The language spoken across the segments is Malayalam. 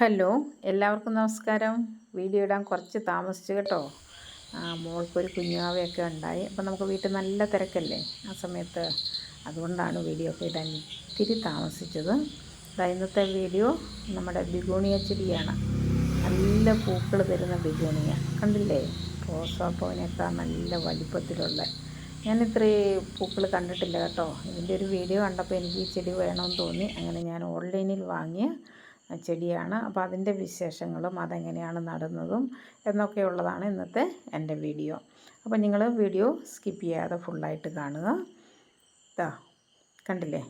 ഹലോ എല്ലാവർക്കും നമസ്കാരം. വീഡിയോ ഇടാൻ കുറച്ച് താമസിച്ചു കേട്ടോ. മോൾക്കൊരു കുഞ്ഞാവയൊക്കെ ഉണ്ടായി. അപ്പോൾ നമുക്ക് വീട്ടിൽ നല്ല തിരക്കല്ലേ? ആ സമയത്ത് അതുകൊണ്ടാണ് വീഡിയോ ഒക്കെ ഇടാൻ ഇത്തിരി താമസിച്ചത്. ഇന്നത്തെ വീഡിയോ നമ്മുടെ ബിഗോണിയ ചെടിയാണ്. നല്ല പൂക്കൾ തരുന്ന ബിഗോണിയ. കണ്ടില്ലേ? റോസാപ്പൂവിനേക്കാൾ നല്ല വലിപ്പത്തിലുള്ള. ഞാൻ ഇത്രയും പൂക്കൾ കണ്ടിട്ടില്ല കേട്ടോ. ഇതിന്റെ ഒരു വീഡിയോ കണ്ടപ്പോൾ എനിക്ക് ഈ ചെടി വേണമെന്ന് തോന്നി. അങ്ങനെ ഞാൻ ഓൺലൈനിൽ വാങ്ങിയ ചെടിയാണ്. അപ്പോൾ അതിന്റെ വിശേഷങ്ങളും അതെങ്ങനെയാണ് നടുന്നതും എന്നൊക്കെയുള്ളതാണ് ഇന്നത്തെ എന്റെ വീഡിയോ. അപ്പോൾ നിങ്ങൾ വീഡിയോ സ്കിപ്പ് ചെയ്യാതെ ഫുള്ളായിട്ട് കാണുക. ഇതാ കണ്ടില്ലേ?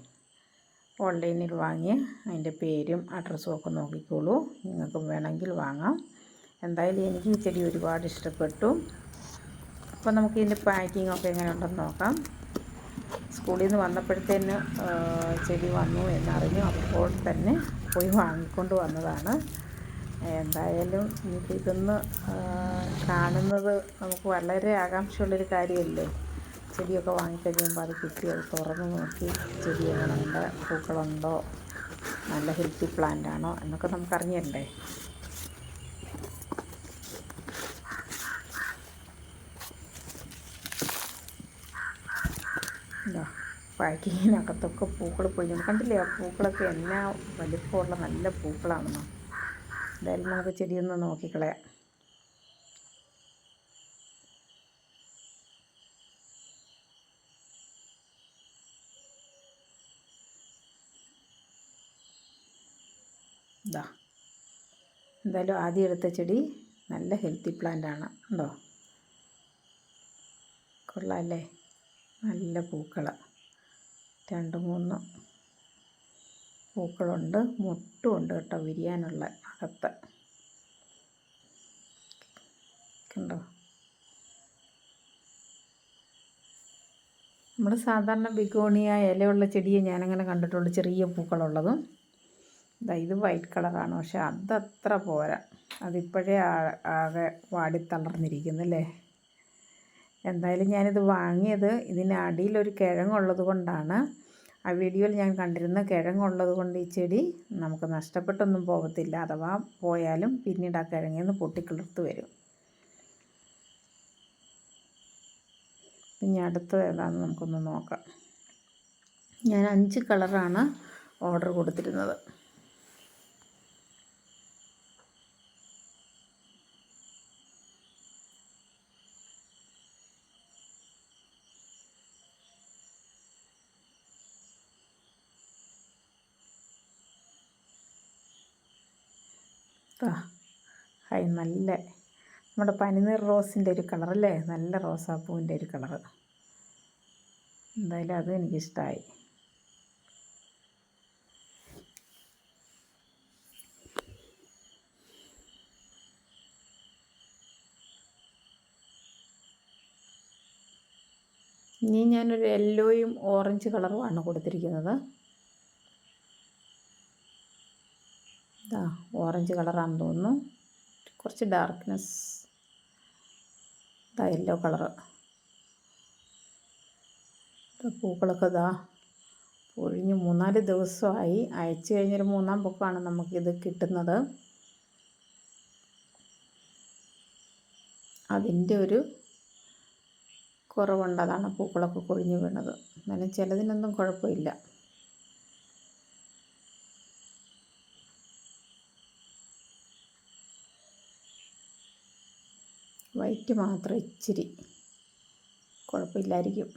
ഓൺലൈനിൽ വാങ്ങി അതിന്റെ പേരും അഡ്രസ്സും ഒക്കെ നോക്കിക്കോളൂ. നിങ്ങൾക്ക് വേണമെങ്കിൽ വാങ്ങാം. എന്തായാലും എനിക്ക് ഈ ചെടി ഒരുപാട് ഇഷ്ടപ്പെട്ടു. അപ്പോൾ നമുക്ക് ഇതിന്റെ പാക്കിംഗ് ഒക്കെ എങ്ങനെയുണ്ടെന്ന് നോക്കാം. സ്കൂളിൽ നിന്ന് വന്നപ്പോഴത്തേന് ചെടി വന്നു എന്നറിഞ്ഞു. അപ്പോൾ തന്നെ പോയി വാങ്ങിക്കൊണ്ട് വന്നതാണ്. എന്തായാലും എനിക്കിതൊന്ന് കാണുന്നത് നമുക്ക് വളരെ ആകാംക്ഷയുള്ളൊരു കാര്യമല്ലേ? ചെടിയൊക്കെ വാങ്ങിക്കഴിയുമ്പോൾ അത് കിട്ടി അത് തുറന്ന് നോക്കി. ചെടി എങ്ങനെയുണ്ട് പൂക്കളുണ്ടോ? നല്ല ഹെൽത്തി പ്ലാന്റ് ആണോ എന്നൊക്കെ നമുക്ക് അറിഞ്ഞിരണ്ടേ ഇതാ പാക്കിങ്ങിനകത്തൊക്കെ പൂക്കൾ പൊഴിഞ്ഞു കണ്ടില്ലേ ആ പൂക്കളൊക്കെ എല്ലാ വലിപ്പമുള്ള നല്ല പൂക്കളാണെന്നോ? എന്തായാലും നമുക്ക് ചെടിയൊന്ന് നോക്കിക്കളയാം. ഇതാ. എന്തായാലും ആദ്യം എടുത്ത ചെടി നല്ല ഹെൽത്തി പ്ലാന്റ് ആണ് ഉണ്ടോ കൊള്ളാമല്ലേ നല്ല പൂക്കൾ രണ്ട് മൂന്ന് പൂക്കളുണ്ട്. മുട്ടുമുണ്ട് കേട്ടോ വിരിയാനുള്ള അകത്ത്. കണ്ടോ? നമ്മൾ സാധാരണ ബിഗോണിയ ഇലയുള്ള ചെടിയെ ഞാനങ്ങനെ കണ്ടിട്ടുള്ളൂ ചെറിയ പൂക്കളുള്ളതും. ഇതാ ഇത് വൈറ്റ് കളറാണ്. പക്ഷെ അതത്ര പോരാ. അതിപ്പോഴേ ആകെ വാടിത്തളർന്നിരിക്കുന്നു വാടിത്തളർന്നിരിക്കുന്നല്ലേ എന്തായാലും ഞാനിത് വാങ്ങിയത് ഇതിന് അടിയിലൊരു കിഴങ്ങുള്ളത് കൊണ്ടാണ്. ആ വീഡിയോയിൽ ഞാൻ കണ്ടിരുന്ന കിഴങ്ങുള്ളത് കൊണ്ട് ഈ ചെടി നമുക്ക് നഷ്ടപ്പെട്ടൊന്നും പോകത്തില്ല. അഥവാ പോയാലും പിന്നീട് ആ കിഴങ്ങിൽ നിന്ന് പൊട്ടിക്കിളിർത്ത് വരും. ഇനി അടുത്തത് ഏതാണെന്ന് നമുക്കൊന്ന് നോക്കാം. ഞാൻ അഞ്ച് കളറാണ് ഓർഡർ കൊടുത്തിരുന്നത്. ഹായ് നല്ല നമ്മുടെ പനിനീർ റോസിന്റെ ഒരു കളറല്ലേ നല്ല റോസാപ്പൂവിന്റെ ഒരു കളറ് എന്തായാലും അതും എനിക്കിഷ്ടമായി ഇനി ഞാനൊരു യെല്ലോയും ഓറഞ്ച് കളറുമാണ് കൊടുത്തിരിക്കുന്നത്. ഇതാ ഓറഞ്ച് കളറാണെന്ന് തോന്നുന്നു. കുറച്ച് ഡാർക്ക്നെസ് ഇതാ യെല്ലോ കളറ് പൂക്കളൊക്കെ ഇതാ പൊഴിഞ്ഞ് മൂന്നാൽ ദിവസമായി. അയച്ചു കഴിഞ്ഞൊരു മൂന്നാം പൊക്കമാണ് നമുക്കിത് കിട്ടുന്നത്. അതിന്റെ ഒരു കുറവുണ്ട്. അതാണ് പൂക്കളൊക്കെ കൊഴിഞ്ഞു വീണത്. എന്നാലും ചിലതിനൊന്നും കുഴപ്പമില്ല. വൈറ്റ് മാത്രം ഇച്ചിരി കുഴപ്പമില്ലായിരിക്കും.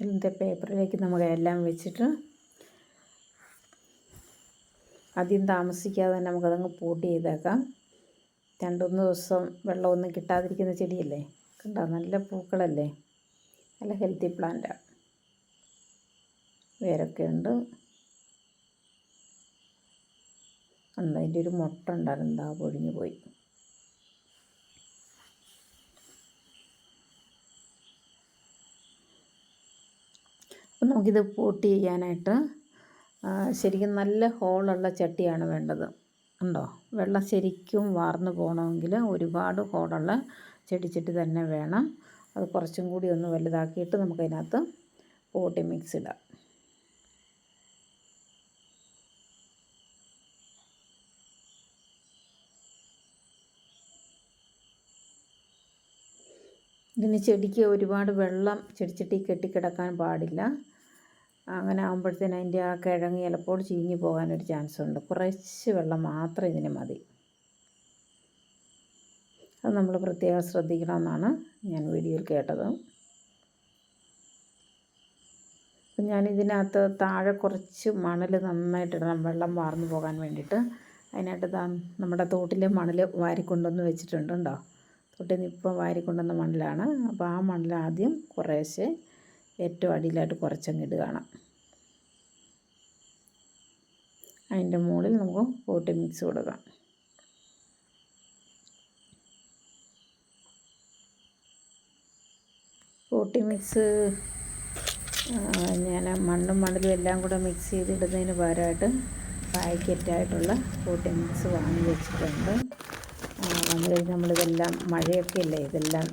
ഇതിന്റെ പേപ്പറിലേക്ക് നമുക്ക് എല്ലാം വെച്ചിട്ട് അധികം താമസിക്കാതെ തന്നെ നമുക്കതങ്ങ് പൂട്ട് ചെയ്തേക്കാം. രണ്ടൂന്ന് ദിവസം വെള്ളമൊന്നും കിട്ടാതിരിക്കുന്ന ചെടിയല്ലേ? കണ്ടോ? നല്ല പൂക്കളല്ലേ? നല്ല ഹെൽത്തി പ്ലാന്റാണ് വേരൊക്കെ ഉണ്ട്. ഉണ്ട് അതിന്റെ ഒരു മുട്ട ഉണ്ടായിരുന്നു. എന്താ പൊഴിഞ്ഞു പോയി. അപ്പം നമുക്കിത് പോട്ട് ചെയ്യാനായിട്ട് ശരിക്കും നല്ല ഹോളുള്ള ചട്ടിയാണ് വേണ്ടത്. ഉണ്ടോ? വെള്ളം ശരിക്കും വാർന്നു പോകണമെങ്കിൽ ഒരുപാട് കോടുള്ള ചെടിച്ചിട്ട് തന്നെ വേണം. അത് കുറച്ചും കൂടി ഒന്ന് വലുതാക്കിയിട്ട് നമുക്കതിനകത്ത് പോട്ടി മിക്സ് ഇടാം. ഇതിന് ചെടിക്ക് ഒരുപാട് വെള്ളം ചെടിച്ചട്ടി കെട്ടിക്കിടക്കാൻ പാടില്ല. അങ്ങനെ ആകുമ്പോഴത്തേന് അതിന്റെ ആ കിഴങ്ങ് ചിലപ്പോൾ ചീഞ്ഞു പോകാനൊരു ചാൻസ് ഉണ്ട് കുറച്ച് വെള്ളം മാത്രം ഇതിന് മതി. അത് നമ്മൾ പ്രത്യേകം ശ്രദ്ധിക്കണമെന്നാണ് ഞാൻ വീഡിയോയിൽ കേട്ടത്. അപ്പം ഞാൻ ഇതിനകത്ത് താഴെ കുറച്ച് മണൽ നന്നായിട്ടിടണം. വെള്ളം വാർന്നു പോകാൻ വേണ്ടിയിട്ട്. അതിനായിട്ട് താ നമ്മുടെ തോട്ടിലെ മണൽ വാരിക്കൊണ്ടുവന്ന് വെച്ചിട്ടുണ്ട് കേട്ടോ. തൊട്ടിൽ നിന്ന് ഇപ്പോൾ വാരിക്കൊണ്ടുവന്ന മണലാണ്. അപ്പോൾ ആ മണൽ ആദ്യം കുറേശ്ശെ ഏറ്റവും അടിയിലായിട്ട് കുറച്ചങ്ങ് ഇടുകയാണ് അതിന്റെ മുകളിൽ നമുക്ക് പോട്ടി മിക്സ് കൊടുക്കാം. പോട്ടി മിക്സ് ഞാൻ മണ്ണും മണലും എല്ലാം കൂടെ മിക്സ് ചെയ്തിടുന്നതിന് പകരമായിട്ട് പാക്കറ്റായിട്ടുള്ള പോട്ടി മിക്സ് വാങ്ങി വെച്ചിട്ടുണ്ട്. വന്നു കഴിഞ്ഞ് നമ്മളിതെല്ലാം മഴയൊക്കെ അല്ലേ ഇതെല്ലാം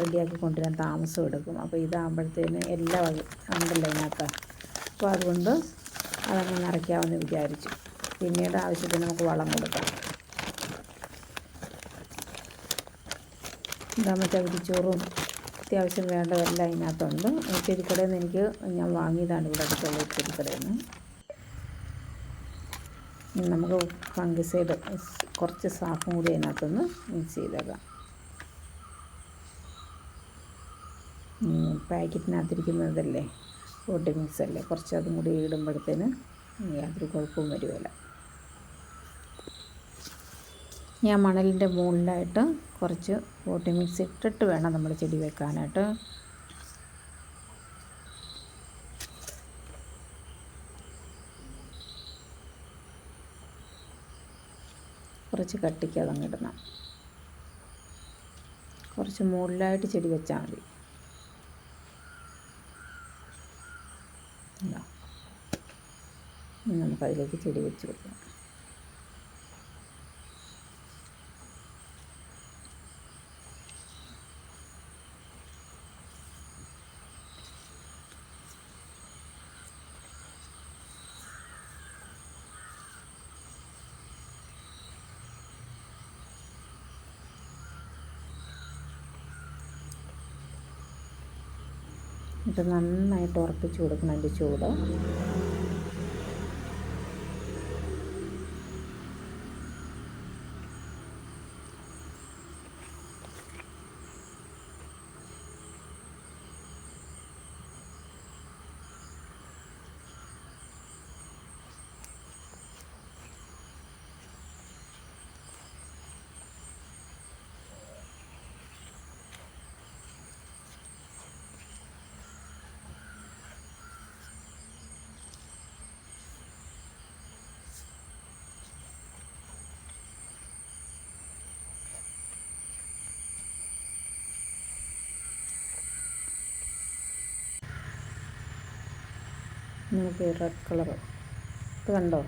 റെഡിയാക്കി കൊണ്ടുവരാൻ താമസം എടുക്കും. അപ്പോൾ ഇതാകുമ്പോഴത്തേന് എല്ലാം ഉണ്ടല്ലോ ഇതിനകത്ത്. അപ്പോൾ അതുകൊണ്ട് അതങ്ങ് നിറയ്ക്കാമെന്ന് വിചാരിച്ചു. പിന്നീട് ആവശ്യത്തിന് നമുക്ക് വളം കൊടുക്കാം. ഇതാകുമ്പോൾ ചകിരിച്ചോറും അത്യാവശ്യം വേണ്ടതെല്ലാം ഇതിനകത്തുണ്ട്. ചെടിക്കടയിൽ നിന്ന് എനിക്ക് ഞാൻ വാങ്ങിയതാണ് ഇവിടെ അടുത്തുള്ള ചെടിക്കടയിൽ നിന്ന് നമുക്ക് ഫംഗിസൈഡ് കുറച്ച് സാഫും കൂടി അതിനകത്തൊന്ന് മിക്സ് ചെയ്തേക്കാം. പാക്കറ്റിനകത്തിരിക്കുന്നതല്ലേ? ഓട്ടി മിക്സ് അല്ലേ? കുറച്ച് അതും കൂടി ഇടുമ്പോഴത്തേന് യാതൊരു കുഴപ്പവും വരുമല്ല ഞാൻ മണലിന്റെ മുകളിലായിട്ട് കുറച്ച് ഓട്ടി മിക്സ് ഇട്ടിട്ട് വേണം നമ്മൾ ചെടി വെക്കാനായിട്ട്. കുറച്ച് കട്ടിക്ക് അതങ്ങിടണം കുറച്ച് മുകളിലായിട്ട് ചെടി വെച്ചാൽ മതി. നമുക്കതിലേക്ക് ചെടി വെച്ച് കൊടുക്കാം. എന്നിട്ട് നന്നായിട്ട് ഉറപ്പിച്ച് കൊടുക്കണം അതിന്റെ ചൂട്. നമുക്ക് റെഡ് കളർ ഇത് കണ്ടോ?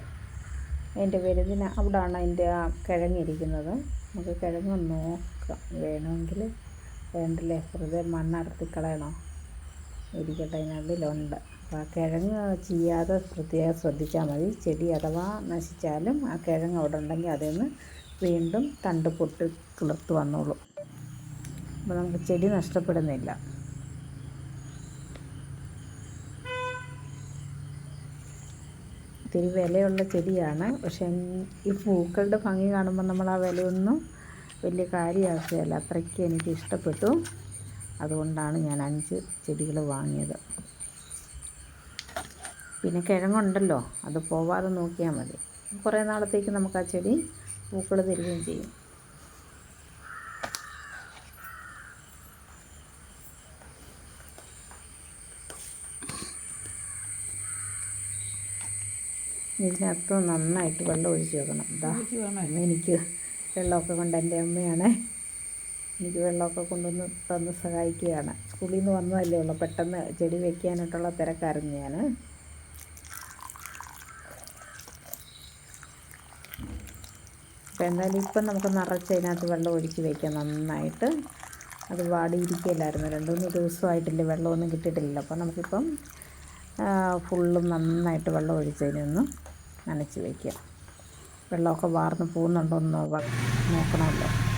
അതിന്റെ വരുന്നതിന് അവിടെ ആണ് അതിന്റെ ആ കിഴങ്ങിരിക്കുന്നത്. നമുക്ക് കിഴങ്ങ് നോക്കാം. വേണമെങ്കിൽ വേണ്ടല്ലേ? വെറുതെ മണ്ണടത്തി കളയണോ? ഇരിക്കട്ടെ അതിനുള്ളിലുണ്ട് അപ്പോൾ ആ കിഴങ്ങ് ചെയ്യാതെ പ്രത്യേകം ശ്രദ്ധിച്ചാൽ മതി. ചെടി അഥവാ നശിച്ചാലും ആ കിഴങ്ങ് അവിടെ ഉണ്ടെങ്കിൽ അതിൽ നിന്ന് വീണ്ടും തണ്ട് പൊട്ടി കിളിർത്ത് വന്നോളും. അപ്പോൾ നമുക്ക് ചെടി നഷ്ടപ്പെടുന്നില്ല. ഇത്തിരി വിലയുള്ള ചെടിയാണ്. പക്ഷേ ഈ പൂക്കളുടെ ഭംഗി കാണുമ്പോൾ നമ്മൾ ആ വിലയൊന്നും വലിയ കാര്യമാക്കുകയല്ല. അത്രയ്ക്ക് എനിക്ക് ഇഷ്ടപ്പെട്ടു. അതുകൊണ്ടാണ് ഞാൻ അഞ്ച് ചെടികൾ വാങ്ങിയത്. പിന്നെ കിഴങ്ങുണ്ടല്ലോ. അത് പോവാതെ നോക്കിയാൽ മതി. കുറേ നാളത്തേക്ക് നമുക്ക് ആ ചെടി പൂക്കൾ തരികയും ചെയ്യും. ഇതിനകത്ത് നന്നായിട്ട് വെള്ളം ഒഴിച്ച് വെക്കണം. ഇതാ എനിക്ക് വെള്ളമൊക്കെ കൊണ്ട് എന്റെ അമ്മയാണ്. എനിക്ക് വെള്ളമൊക്കെ കൊണ്ടുവന്ന് തന്ന് സഹായിക്കുകയാണ്. സ്കൂളിൽ നിന്ന് വന്നതല്ലേ ഉള്ളൂ. പെട്ടെന്ന് ചെടി വെക്കാനായിട്ടുള്ള തിരക്കായിരുന്നു ഞാൻ. അപ്പോൾ എന്തായാലും ഇപ്പം നമുക്ക് നിറച്ച് അതിനകത്ത് വെള്ളം ഒഴിച്ച് വയ്ക്കാം നന്നായിട്ട്. അത് വാടിയിരിക്കില്ലായിരുന്നു രണ്ട് മൂന്ന് ദിവസമായിട്ടില്ല വെള്ളമൊന്നും കിട്ടിയിട്ടില്ല അപ്പോൾ നമുക്കിപ്പം ഫുള്ളും നന്നായിട്ട് വെള്ളം ഒഴിച്ചതിനൊന്ന് നനച്ച് വയ്ക്കുക. വെള്ളമൊക്കെ വാർന്ന് പോകുന്നുണ്ടോ എന്ന് നോക്കണമല്ലോ.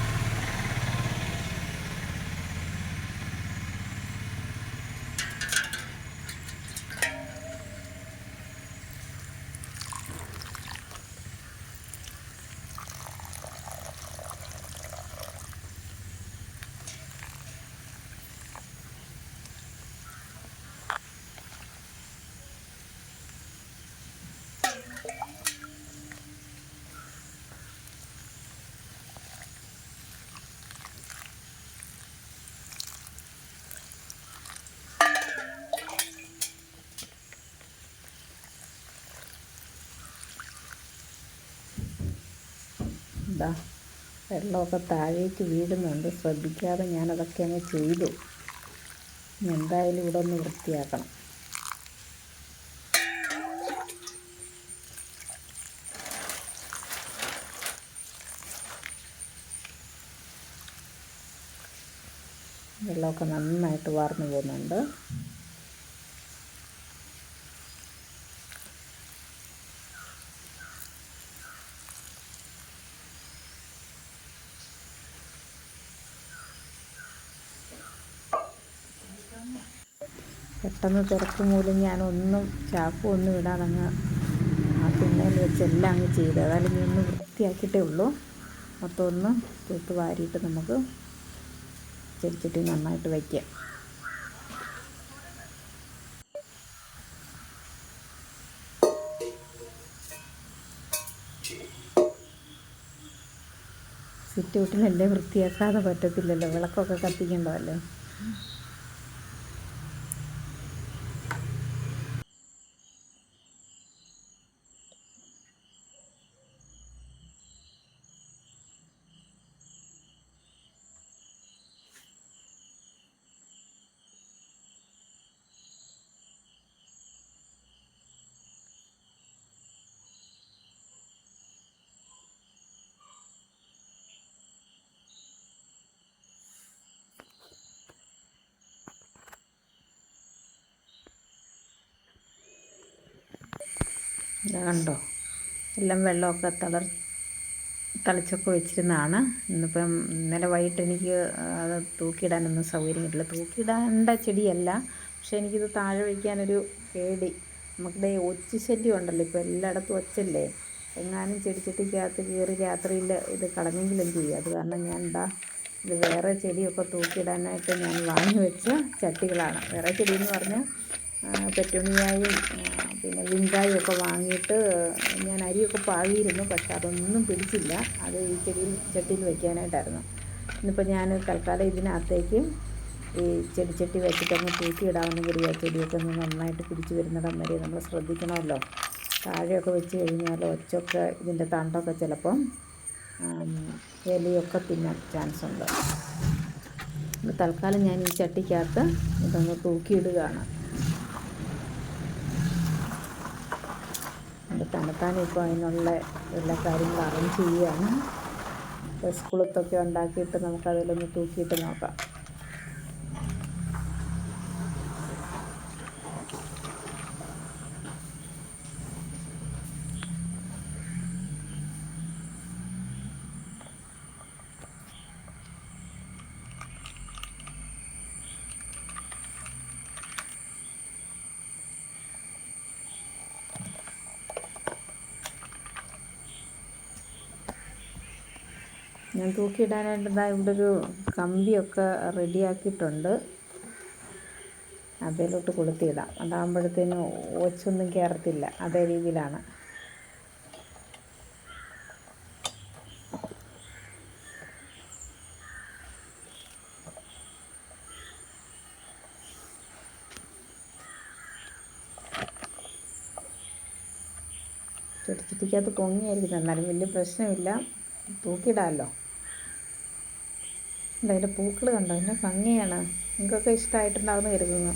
എന്താ വെള്ളമൊക്കെ താഴേക്ക് വീഴുന്നുണ്ട്. ശ്രദ്ധിക്കാതെ ഞാനതൊക്കെ അങ്ങ് ചെയ്തു. എന്തായാലും ഇവിടെ ഒന്ന് വൃത്തിയാക്കണം. വെള്ളമൊക്കെ നന്നായിട്ട് വാർന്നു പോകുന്നുണ്ട്. പെട്ടെന്ന് തിരക്ക് മൂലം ഞാനൊന്നും ചാക്കും ഒന്നും ഇടാതങ്ങ് ആ തുന്നൽ വെച്ചെല്ലാം അങ്ങ് ചെയ്ത്. ഇനി ഒന്ന് വൃത്തിയാക്കിയിട്ടേ ഉള്ളൂ. മൊത്തം ഒന്ന് തൂത്ത് വാരിയിട്ട് നമുക്ക് ചെടിച്ചട്ടി നന്നായിട്ട് വയ്ക്കാം. സിറ്റ് വൃത്തിയാക്കാതെ പറ്റത്തില്ലല്ലോ? വിളക്കൊക്കെ കത്തിക്കേണ്ടതല്ലേ? കണ്ടോ? എല്ലാം വെള്ളമൊക്കെ തളർ തളിച്ചൊക്കെ വെച്ചിരുന്നതാണ്. ഇന്നിപ്പം ഇന്നലെ വൈകിട്ട് എനിക്ക് അത് തൂക്കിയിടാനൊന്നും സൗകര്യം കിട്ടില്ല തൂക്കിയിടേണ്ട ചെടിയല്ല പക്ഷേ എനിക്കിത് താഴെ വയ്ക്കാനൊരു പേടി. നമുക്കിടെ ഒച്ച ശല്യം ഉണ്ടല്ലോ ഇപ്പോൾ എല്ലായിടത്തും ഒച്ചല്ലേ എങ്ങാനും ചെടിച്ചട്ടിക്കകത്ത് കയറി രാത്രിയിൽ ഇത് കളഞ്ഞെങ്കിലും എന്ത് ചെയ്യും. അത് കാരണം ഞാൻ എന്താ ഇത് വേറെ ചെടിയൊക്കെ തൂക്കിയിടാനായിട്ട് ഞാൻ വാങ്ങി വെച്ച ചട്ടികളാണ്. വേറെ ചെടിയെന്ന് പറഞ്ഞാൽ പെറ്റുണിയായും പിന്നെ വിങ്കായും ഒക്കെ വാങ്ങിയിട്ട് ഞാൻ അരിയൊക്കെ പാകിയിരുന്നു പക്ഷെ അതൊന്നും പിടിച്ചില്ല. അത് ഈ ചെടിയിൽ ചട്ടിയിൽ വയ്ക്കാനായിട്ടായിരുന്നു ഇന്നിപ്പോൾ ഞാൻ തൽക്കാലം ഇതിനകത്തേക്ക് ഈ ചെടിച്ചട്ടി വെച്ചിട്ടങ്ങ് കൂടി ആ ചെടിയൊക്കെ ഒന്ന് നന്നായിട്ട് പിടിച്ച് വരുന്നിടം വരെ നമ്മൾ ശ്രദ്ധിക്കണമല്ലോ. താഴെയൊക്കെ വെച്ച് കഴിഞ്ഞാൽ ഒച്ചൊക്കെ ഇതിന്റെ തണ്ടൊക്കെ ചിലപ്പം ഇലയൊക്കെ തിന്നാൻ ചാൻസ് ഉണ്ട്. തൽക്കാലം ഞാൻ ഈ ചട്ടിക്കകത്ത് ഇതൊന്ന് തൂക്കിയിടുകയാണ്. തന്നെത്താനെ ഇപ്പോൾ അതിനുള്ള എല്ലാ കാര്യങ്ങളും അറേഞ്ച് ചെയ്യുകയാണ്. സ്കൂളത്തൊക്കെ ഉണ്ടാക്കിയിട്ട് നമുക്കതിലൊന്ന് തൂക്കിയിട്ട് നോക്കാം. ഞാൻ തൂക്കിയിടാനായിട്ട് ഇവിടെ ഒരു കമ്പിയൊക്കെ റെഡിയാക്കിയിട്ടുണ്ട്. അതിലോട്ട് കൊളുത്തിയിടാം. അതാകുമ്പോഴത്തേനും ഒച്ചൊന്നും കയറത്തില്ല അതേ രീതിയിലാണ്. ചെടിച്ചട്ടിക്കകത്ത് പൊങ്ങിയായിരിക്കും. എന്നാലും വലിയ പ്രശ്നമില്ല. തൂക്കിയിടാമല്ലോ. അതിന്റെ പൂക്കൾ കണ്ടോ? എന്നെ ഭംഗിയാണ്. നിങ്ങൾക്കൊക്കെ ഇഷ്ടമായിട്ടുണ്ടാവുമെന്ന് കരുതുന്നു.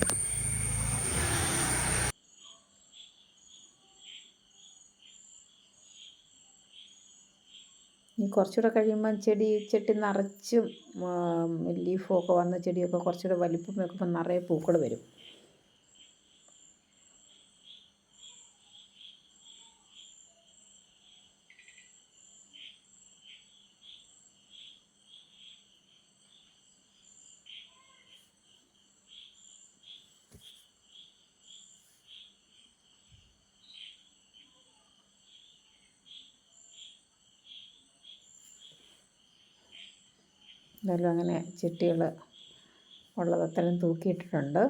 ഇനി കുറച്ചുകൂടെ കഴിയുമ്പം ചെടി ചെട്ടി നിറച്ചും ലീഫും ഒക്കെ വന്ന ചെടിയൊക്കെ കുറച്ചുകൂടെ വലിപ്പം വെക്കുമ്പോൾ നിറയെ പൂക്കൾ വരും. എന്തായാലും അങ്ങനെ ചിട്ടികൾ ഉള്ളത് അത്രയും തൂക്കിയിട്ടിട്ടുണ്ട്.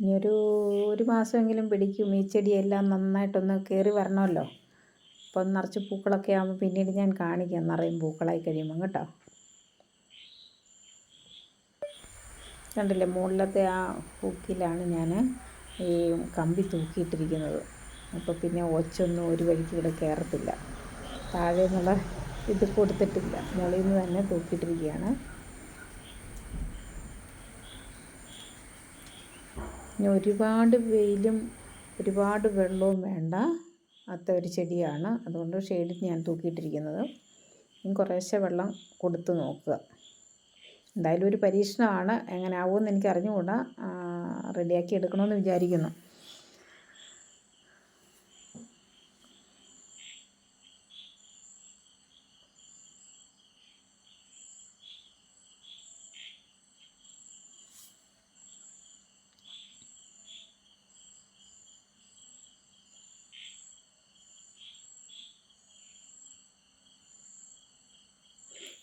ഇനി ഒരു ഒരു മാസമെങ്കിലും പിടിക്കും. ഈ ചെടിയെല്ലാം നന്നായിട്ടൊന്ന് കയറി വരണമല്ലോ. അപ്പം നിറച്ച് പൂക്കളൊക്കെ ആകുമ്പോൾ പിന്നീട് ഞാൻ കാണിക്കാം. നിറയും പൂക്കളായി കഴിയുമ്പം കേട്ടോ. കണ്ടില്ലേ മുകളിലത്തെ ആ ഹൂക്കിലാണ് ഞാൻ ഈ കമ്പി തൂക്കിയിട്ടിരിക്കുന്നത്. അപ്പോൾ പിന്നെ ഒച്ചൊന്നും ഒരു വഴിക്ക് ഇവിടെ കയറത്തില്ല താഴെ നിന്നുള്ള ഇത് കൊടുത്തിട്ടില്ല. മുകളിൽ നിന്ന് തന്നെ തൂക്കിയിട്ടിരിക്കുകയാണ്. ഇനി ഒരുപാട് വെയിലും ഒരുപാട് വെള്ളവും വേണ്ട. അത്ത ഒരു ചെടിയാണ്. അതുകൊണ്ട് ഷെയ്ഡിൽ ഞാൻ തൂക്കിയിട്ടിരിക്കുന്നത്. കുറേശ്ശെ വെള്ളം കൊടുത്ത് നോക്കുക. എന്തായാലും ഒരു പരീക്ഷണമാണ് എങ്ങനെ ആവുമെന്ന് എനിക്ക് അറിഞ്ഞുകൂടാ റെഡിയാക്കി എടുക്കണമെന്ന് വിചാരിക്കുന്നു.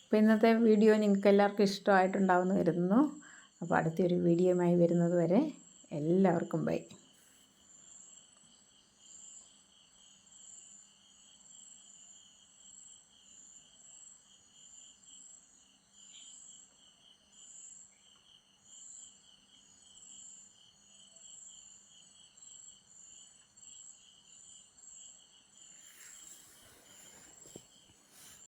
അപ്പോൾ ഇന്നത്തെ വീഡിയോ നിങ്ങൾക്ക് എല്ലാവർക്കും ഇഷ്ടമായിട്ടുണ്ടാവുമെന്ന് കരുതുന്നു. അപ്പോൾ അടുത്തൊരു വീഡിയോയുമായി വരുന്നത് വരെ എല്ലാവർക്കും ബൈ.